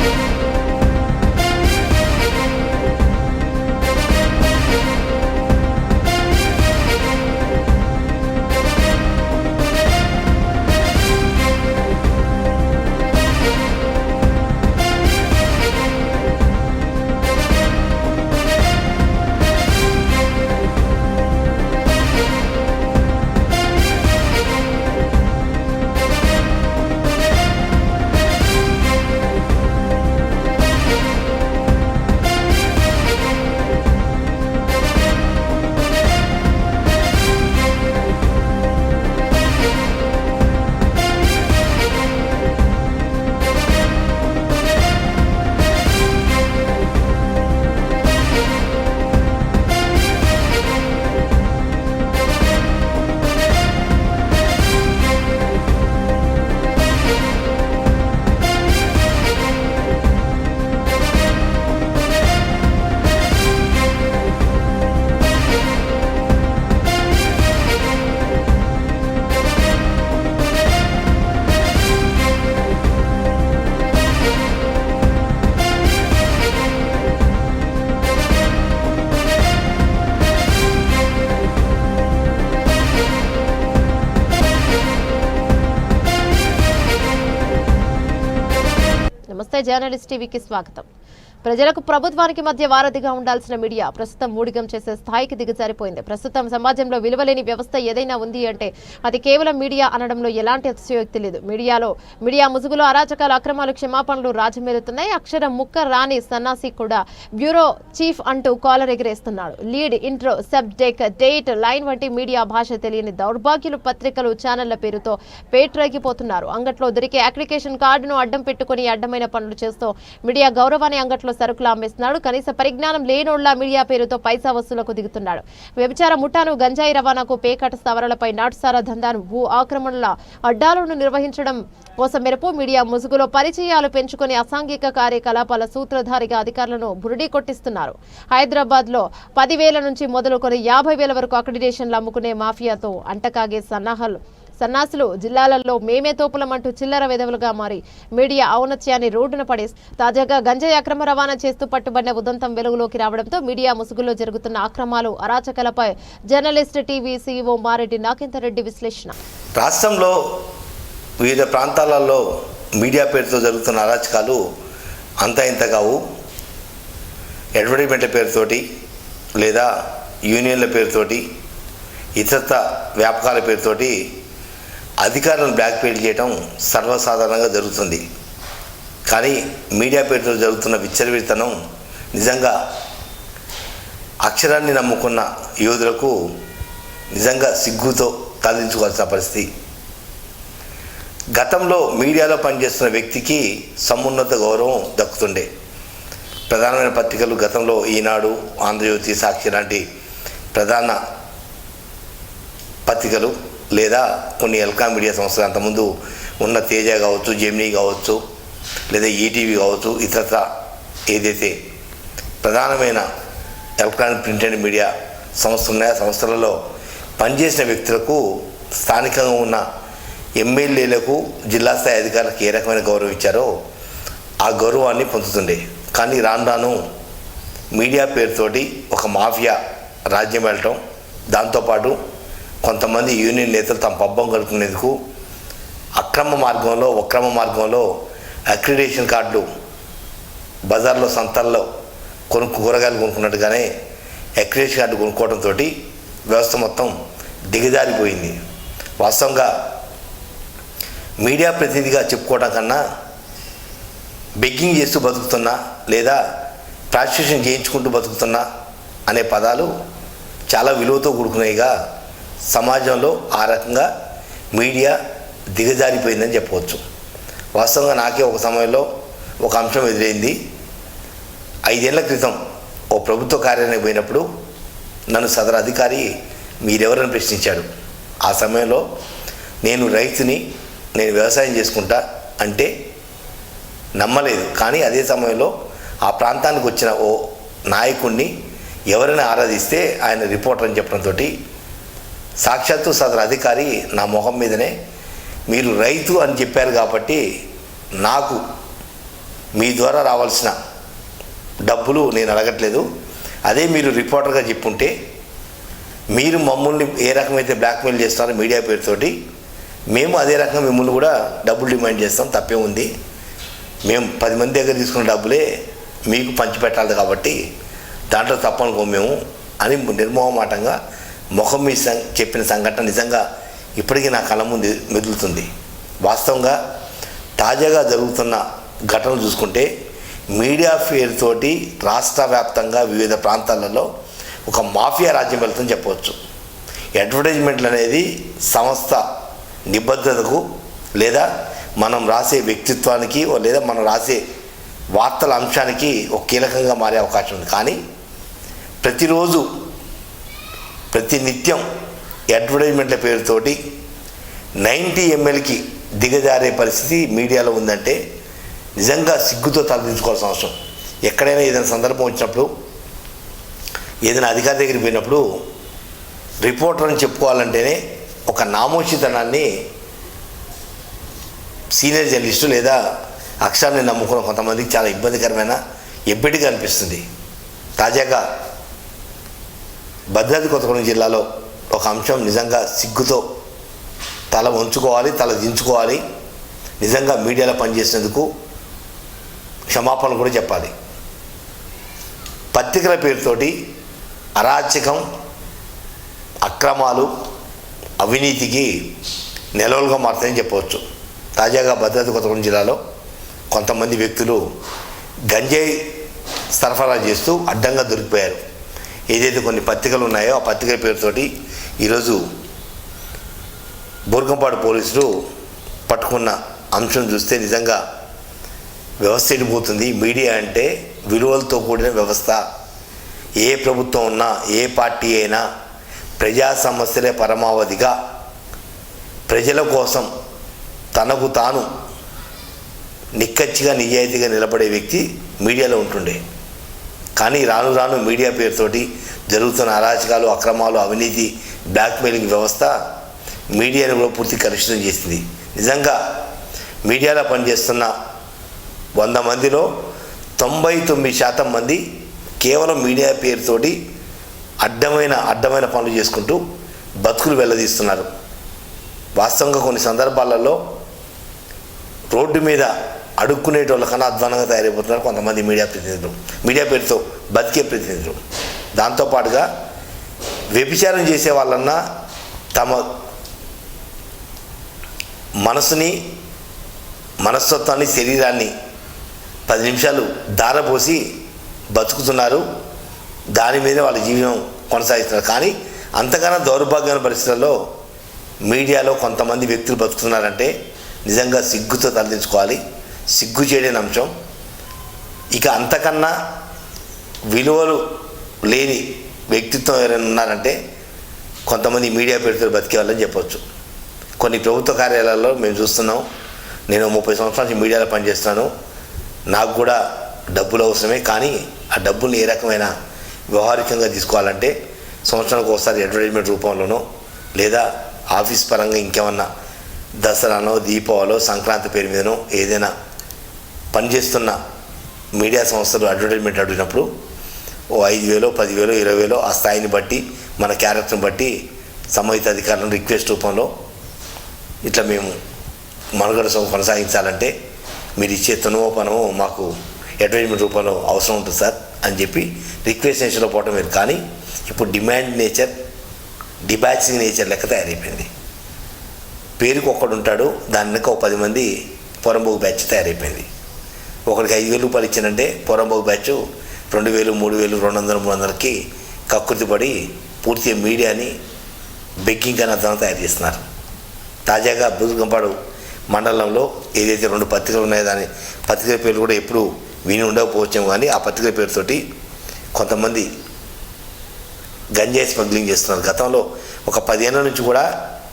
Музика journalist టీవీకి స్వాగతం. ప్రజలకు ప్రభుత్వానికి మధ్య వారధిగా ఉండాల్సిన మీడియా ప్రస్తుతం మూడిగం చేసే స్థాయికి దిగజారిపోయింది. ప్రస్తుతం సమాజంలో విలువలేని వ్యవస్థ ఏదైనా ఉంది అంటే అది కేవలం మీడియా అనడంలో ఎలాంటి అతిశయోక్తి లేదు. మీడియాలో మీడియా ముసుగులో అరాచకాలు అక్రమాలు క్షమాపణలు రాజమేలుతున్నాయి అక్షరం ముక్క రాని సన్నాసి కూడా బ్యూరో చీఫ్ అంటూ collar ఎగిరేస్తున్నాడు. Lead intro subject date line వంటి మీడియా భాష తెలియని దౌర్భాగ్యులు పత్రికలు ఛానళ్ళ పేరుతో పేట్రేగిపోతున్నారు. అంగట్లో దొరికే అప్లికేషన్ కార్డును అడ్డం పెట్టుకుని అడ్డమైన పనులు చేస్తూ మీడియా గౌరవాన్ని అంగట్లో సరుకులు అమ్మేస్తున్నాడు. కనీస పరిజ్ఞానం లేనోళ్ళ మీడియా పేరుతో పైసా వసూలకు దిగుతున్నాడు. వ్యభిచార ముఠాను గంజాయి రవాణాకు పేకట స్థావరాలపై నాటుసారా దందాను భూ ఆక్రమణల అడ్డాలను నిర్వహించడం కోసం మేరకు మీడియా ముసుగులో పరిచయాలు పెంచుకొని అసాంఘిక కార్యకలాపాల సూత్రధారిగా అధికారులను బురిడీ కొట్టిస్తున్నారు. హైదరాబాద్లో పదివేల నుంచి మొదలుకొని యాభై వేల వరకు అక్రిడేషన్లు అమ్ముకునే మాఫియాతో అంటకాగే సన్నాహాలు సన్నాసులు జిల్లాలలో మేమే తోపులమంటూ చిల్లర విధవులుగా మారి మీడియా ఔన్నత్యాన్ని రోడ్డున పడేసి తాజాగా గంజాయి అక్రమ రవాణా చేస్తూ పట్టుబడిన ఉదంతం వెలుగులోకి రావడంతో మీడియా ముసుగులో జరుగుతున్న అక్రమాలు అరాచకలపై journalist TV CEO Mareddy Nagender Reddy విశ్లేషణ. రాష్ట్రంలో వివిధ ప్రాంతాలలో మీడియా పేరుతో జరుగుతున్న అరాచకాలు అంతా ఇంత కావు. అడ్వర్టైజ్మెంట్ల పేరుతోటి లేదా యూనియన్ల పేరుతోటి ఇతరత వ్యాపకాల పేరుతోటి అధికారులను బ్లాక్మెయిల్ చేయడం సర్వసాధారణంగా జరుగుతుంది. కానీ మీడియా పేరుతో జరుగుతున్న విచ్చలవిడితనం నిజంగా అక్షరాన్ని నమ్ముకున్న యోధులకు నిజంగా సిగ్గుతో తరలించుకోవాల్సిన పరిస్థితి. గతంలో మీడియాలో పనిచేస్తున్న వ్యక్తికి సమున్నత గౌరవం దక్కుతుండే. ప్రధానమైన పత్రికలు గతంలో ఈనాడు ఆంధ్రజ్యోతి సాక్షి లాంటి ప్రధాన పత్రికలు లేదా కొన్ని ఎల్కామ్ మీడియా సంస్థలు అంతకుముందు ఉన్న తేజ కావచ్చు జెమినీ కావచ్చు లేదా ఈటీవీ కావచ్చు ఇతరత్ర ఏదైతే ప్రధానమైన ఎలక్ట్రానిక్ ప్రింట్ అండ్ మీడియా సంస్థలు ఉన్నాయో సంస్థలలో పనిచేసిన వ్యక్తులకు స్థానికంగా ఉన్న ఎమ్మెల్యేలకు జిల్లా స్థాయి అధికారులకు ఏ రకమైన గౌరవం ఇచ్చారో ఆ గౌరవాన్ని పొందుతుండే. కానీ రాను రాను మీడియా పేరుతోటి ఒక మాఫియా రాజ్యం వెళ్ళటం దాంతోపాటు కొంతమంది యూనియన్ నేతలు తమ పబ్బం గడుపుకునేందుకు అక్రమ మార్గంలో అక్రమ మార్గంలో అక్రిడేషన్ కార్డులు బజార్లో సంతల్లో కొనుక్కు కూరగాయలు కొనుక్కున్నట్టుగానే అక్రిడేషన్ కార్డు కొనుక్కోవడంతో వ్యవస్థ మొత్తం దిగజారిపోయింది. వాస్తవంగా మీడియా ప్రతినిధిగా చెప్పుకోవడం కన్నా బెగ్గింగ్ చేస్తూ బతుకుతున్నా లేదా ప్రాస్టిట్యూషన్ చేయించుకుంటూ బతుకుతున్నా అనే పదాలు చాలా విలువతో కూడుకున్నాయిగా సమాజంలో ఆ రకంగా మీడియా దిగజారిపోయిందని చెప్పవచ్చు. వాస్తవంగా నాకే ఒక సమయంలో ఒక అంశం ఎదురైంది. ఐదేళ్ళ క్రితం ఓ ప్రభుత్వ కార్యాలయం పోయినప్పుడు నన్ను సదరు అధికారి మీరెవరని ప్రశ్నించాడు. ఆ సమయంలో నేను రైతుని నేను వ్యవసాయం చేసుకుంటా అంటే నమ్మలేదు. కానీ అదే సమయంలో ఆ ప్రాంతానికి వచ్చిన ఓ నాయకుడిని ఎవరైనా ఆరాధిస్తే ఆయన రిపోర్టర్ అని చెప్పడంతో సాక్షాత్తు సదరు అధికారి నా మొహం మీదనే మీరు రైతు అని చెప్పారు కాబట్టి నాకు మీ ద్వారా రావాల్సిన డబ్బులు నేను అడగట్లేదు. అదే మీరు రిపోర్టర్గా చెప్పుంటే మీరు మమ్మల్ని ఏ రకమైతే బ్లాక్మెయిల్ చేస్తారో మీడియా పేరుతోటి మేము అదే రకంగా మిమ్మల్ని కూడా డబ్బులు డిమాండ్ చేస్తాం తప్పే ఉంది. మేము పది మంది దగ్గర తీసుకున్న డబ్బులే మీకు పంచిపెట్టాలి కాబట్టి దాంట్లో తప్పనుకో మేము అని నిర్మోహమాటంగా ముఖం మీ చెప్పిన సంఘటన నిజంగా ఇప్పటికీ నా కళ్ళ ముందు మెదులుతుంది. వాస్తవంగా తాజాగా జరుగుతున్న ఘటనలు చూసుకుంటే మీడియా పేరుతోటి రాష్ట్ర వ్యాప్తంగా వివిధ ప్రాంతాలలో ఒక మాఫియా రాజ్యం వెళ్తుందని చెప్పవచ్చు. అడ్వర్టైజ్మెంట్లు అనేది సంస్థ నిబద్ధతకు లేదా మనం రాసే వ్యక్తిత్వానికి లేదా మనం రాసే వార్తల అంశానికి ఒక కీలకంగా మారే అవకాశం ఉంది. కానీ ప్రతిరోజు ప్రతి నిత్యం అడ్వర్టైజ్మెంట్ల పేరుతోటి నైంటీ ఎంఎల్కి దిగజారే పరిస్థితి మీడియాలో ఉందంటే నిజంగా సిగ్గుతో తలదించుకోవాల్సిన అవసరం. ఎక్కడైనా ఏదైనా సందర్భం వచ్చినప్పుడు ఏదైనా అధికారి దగ్గరికి పోయినప్పుడు రిపోర్టర్ అని చెప్పుకోవాలంటేనే ఒక నామోషితనాన్ని సీనియర్ జర్నలిస్టు లేదా అక్షరాన్ని నమ్ముకున్న కొంతమందికి చాలా ఇబ్బందికరమైన ఎబ్బెటిగా అనిపిస్తుంది. తాజాగా భద్రాద్రి కొత్తగూడెం జిల్లాలో ఒక అంశం నిజంగా సిగ్గుతో తల ఉంచుకోవాలి తల దించుకోవాలి. నిజంగా మీడియాలో పనిచేసినందుకు క్షమాపణలు కూడా చెప్పాలి. పత్రికల పేరుతోటి అరాచకం అక్రమాలు అవినీతికి నెలవులుగా మారుతాయని చెప్పవచ్చు. తాజాగా భద్రాద్రి కొత్తగూడెం జిల్లాలో కొంతమంది వ్యక్తులు గంజాయి సరఫరా చేస్తూ అడ్డంగా దొరికిపోయారు. ఏదైతే కొన్ని పత్రికలు ఉన్నాయో ఆ పత్రికల పేరుతోటి ఈరోజు బోర్గంపాడు పోలీసులు పట్టుకున్న అంశం చూస్తే నిజంగా వ్యవస్థ వెళ్ళిపోతుంది మీడియా అంటే విలువలతో కూడిన వ్యవస్థ. ఏ ప్రభుత్వం ఉన్నా ఏ పార్టీ అయినా ప్రజా సమస్యలే పరమావధిగా. ప్రజల కోసం తనకు తాను నిక్కచ్చిగా నిజాయితీగా నిలబడే వ్యక్తి మీడియాలో ఉంటుండే. కానీ రాను రాను మీడియా పేరుతోటి జరుగుతున్న అరాచకాలు అక్రమాలు అవినీతి బ్లాక్మెయిలింగ్ వ్యవస్థ మీడియాను కూడా పూర్తి కలుషితం చేసింది. నిజంగా మీడియాలో పనిచేస్తున్న వంద మందిలో తొంభై తొమ్మిది శాతం మంది కేవలం మీడియా పేరుతోటి అడ్డమైన అడ్డమైన పనులు చేసుకుంటూ బతుకులు వెళ్ళదీస్తున్నారు వాస్తవంగా కొన్ని సందర్భాలలో రోడ్డు మీద అడుక్కునేటోళ్ళ కన్నా అధ్వానంగా తయారైపోతున్నారు కొంతమంది మీడియా ప్రతినిధులు. మీడియా పేరుతో బతికే ప్రతినిధులు. దాంతోపాటుగా వ్యభిచారం చేసే వాళ్ళన్నా తమ మనసుని మనస్తత్వాన్ని శరీరాన్ని పది నిమిషాలు దారపోసి బతుకుతున్నారు. దాని మీద వాళ్ళ జీవనం కొనసాగిస్తున్నారు. కానీ అంతకన్నా దౌర్భాగ్యమైన పరిస్థితుల్లో మీడియాలో కొంతమంది వ్యక్తులు బతుకుతున్నారంటే నిజంగా సిగ్గుతో తలదించుకోవాలి. సిగ్గు అంశం. ఇక అంతకన్నా విలువలు లేని వ్యక్తిత్వం ఎవరైనా ఉన్నారంటే కొంతమంది మీడియా పేరుతో బతికే వాళ్ళని చెప్పవచ్చు కొన్ని ప్రభుత్వ కార్యాలయాల్లో మేము చూస్తున్నాం. నేను ముప్పై సంవత్సరాల నుంచి మీడియాలో పనిచేస్తున్నాను. నాకు కూడా డబ్బులు అవసరమే కానీ ఆ డబ్బుల్ని ఏ రకమైన వ్యవహారికంగా తీసుకోవాలంటే సంవత్సరానికి ఒకసారి అడ్వర్టైజ్మెంట్ రూపంలోనో లేదా ఆఫీస్ పరంగా ఇంకేమన్నా దసరానో దీపావళో సంక్రాంతి పేరు మీదనో ఏదైనా పనిచేస్తున్న మీడియా సంస్థలు అడ్వర్టైజ్మెంట్ అడిగినప్పుడు ఓ ఐదు వేలో పదివేలో ఇరవై వేలో ఆ స్థాయిని బట్టి మన క్యారెక్టర్ని బట్టి సంబంధిత అధికారులను రిక్వెస్ట్ రూపంలో ఇట్లా మేము మనుగడ కొనసాగించాలంటే మీరు ఇచ్చే తనువోపనము మాకు అడ్వర్టైజ్మెంట్ రూపంలో అవసరం ఉంటుంది సార్ అని చెప్పి రిక్వెస్ట్ నేచర్లో పోవటం మీరు కానీ ఇప్పుడు డిమాండ్ నేచర్ డిబాచింగ్ నేచర్ లెక్క తయారైపోయింది. పేరుకు ఒక్కడు ఉంటాడు దాని వెనక ఒక పది మంది పొరంబోగు బ్యాచ్ తయారైపోయింది. ఒకరికి ఐదు వేలు రూపాయలు ఇచ్చానంటే పొరంబోగు బ్యాచ్ రెండు వేలు మూడు వేలు రెండు వందలు మూడు వందలకి కక్కుర్తి పడి పూర్తిగా మీడియాని బెగ్గింగ్ అనే అర్థం తయారు చేస్తున్నారు. తాజాగా బుదుగంపాడు మండలంలో ఏదైతే రెండు పత్రికలు ఉన్నాయో దాని పత్రికల పేర్లు కూడా ఎప్పుడు విని ఉండకపోవచ్చాము కానీ ఆ పత్రికల పేరుతోటి కొంతమంది గంజాయి స్మగ్లింగ్ చేస్తున్నారు. గతంలో ఒక పదిహేనుల నుంచి కూడా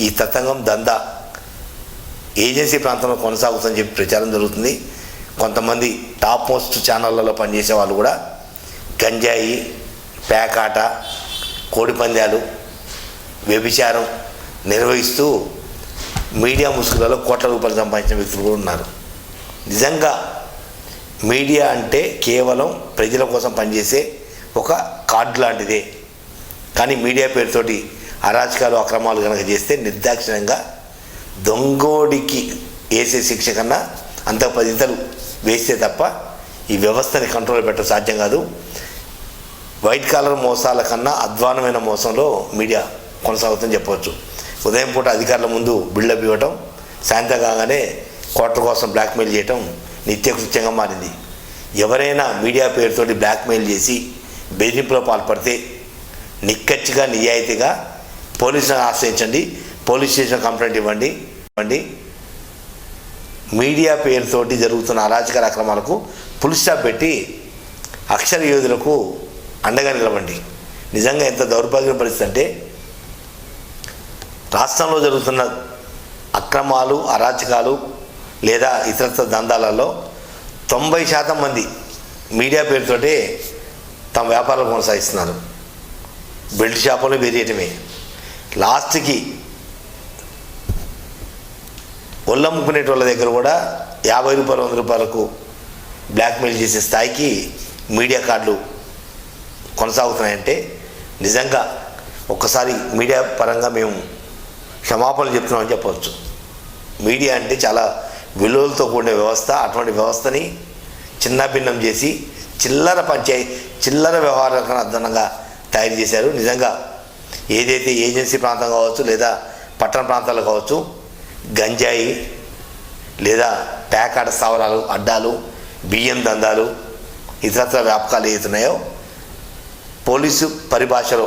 ఈ తతంగం దందా ఏజెన్సీ ప్రాంతంలో కొనసాగుతుందని చెప్పి ప్రచారం జరుగుతుంది. కొంతమంది టాప్ మోస్ట్ ఛానళ్ళలో పనిచేసే వాళ్ళు కూడా గంజాయి పేకాట కోడిపందాలు వ్యభిచారం నిర్వహిస్తూ మీడియా ముసుగులలో కోట్ల రూపాయలు సంపాదించిన వ్యక్తులు కూడా ఉన్నారు. నిజంగా మీడియా అంటే కేవలం ప్రజల కోసం పనిచేసే ఒక కార్డు లాంటిదే. కానీ మీడియా పేరుతోటి అరాచకాలు అక్రమాలు కనుక చేస్తే నిర్దాక్షిణ్యంగా దొంగోడికి వేసే శిక్ష కన్నా అంత పదింతలు వేస్తే తప్ప ఈ వ్యవస్థని కంట్రోల్ పెట్టడం సాధ్యం కాదు. వైట్ కాలర్ మోసాల కన్నా అధ్వానమైన మోసంలో మీడియా కొనసాగుతుందని చెప్పవచ్చు. ఉదయం పూట అధికారుల ముందు బిల్డప్ ఇవ్వటం సాయంత్రం కాగానే కోట్ల కోసం బ్లాక్మెయిల్ చేయటం నిత్యకృత్యంగా మారింది. ఎవరైనా మీడియా పేరుతోటి బ్లాక్మెయిల్ చేసి బెదిరింపులో పాల్పడితే నిక్కచ్చిగా నిజాయితీగా పోలీసులను ఆశ్రయించండి. పోలీస్ స్టేషన్ కంప్లైంట్ ఇవ్వండి ఇవ్వండి. మీడియా పేరుతోటి జరుగుతున్న అరాచక అక్రమాలకు పులిస్టాప్ పెట్టి అక్షర యోధులకు అండగా నిలవండి. నిజంగా ఎంత దౌర్భాగ్యం పరిస్థితి అంటే రాష్ట్రంలో జరుగుతున్న అక్రమాలు అరాచకాలు లేదా ఇతరత్ర దందాలలో తొంభై శాతం మంది మీడియా పేరుతోటే తమ వ్యాపారాలు కొనసాగిస్తున్నారు. బెల్ట్ షాపులు వేరియటమే. లాస్ట్కి ఒళ్ళమ్ముకునేట వాళ్ళ దగ్గర కూడా యాభై రూపాయలు వంద రూపాయలకు బ్లాక్మెయిల్ చేసే స్థాయికి మీడియా కార్డులు కొనసాగుతున్నాయంటే నిజంగా ఒక్కసారి మీడియా పరంగా మేము క్షమాపణలు చెప్తున్నామని చెప్పవచ్చు. మీడియా అంటే చాలా విలువలతో కూడిన వ్యవస్థ అటువంటి వ్యవస్థని చిన్నభిన్నం చేసి చిల్లర పంచాయతీ చిల్లర వ్యవహారాలకు అర్థంగా తయారు చేశారు. నిజంగా ఏదైతే ఏజెన్సీ ప్రాంతం కావచ్చు లేదా పట్టణ ప్రాంతాలు కావచ్చు గంజాయి లేదా పేకాట స్థావరాలు అడ్డాలు బియ్యం దందాలు ఇతరత్ర వ్యాపకాలు ఏతున్నాయో పోలీసు పరిభాషలో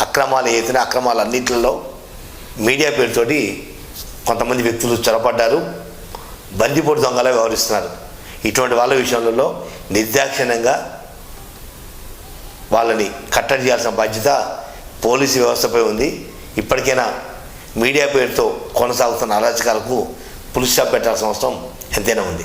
అక్రమాలు ఏతున్నాయో అక్రమాలు అన్నింటిలో మీడియా పేరుతోటి కొంతమంది వ్యక్తులు చొరపడ్డారు బందిపోటు దొంగలా వ్యవహరిస్తున్నారు. ఇటువంటి వాళ్ళ విషయంలో నిర్దాక్షిణ్యంగా వాళ్ళని కట్టడి చేయాల్సిన బాధ్యత పోలీసు వ్యవస్థపై ఉంది. ఇప్పటికైనా మీడియా పేరుతో కొనసాగుతున్న అరాచకాలకు పులుసు పెట్టాల్సిన అవసరం ఎంతైనా ఉంది.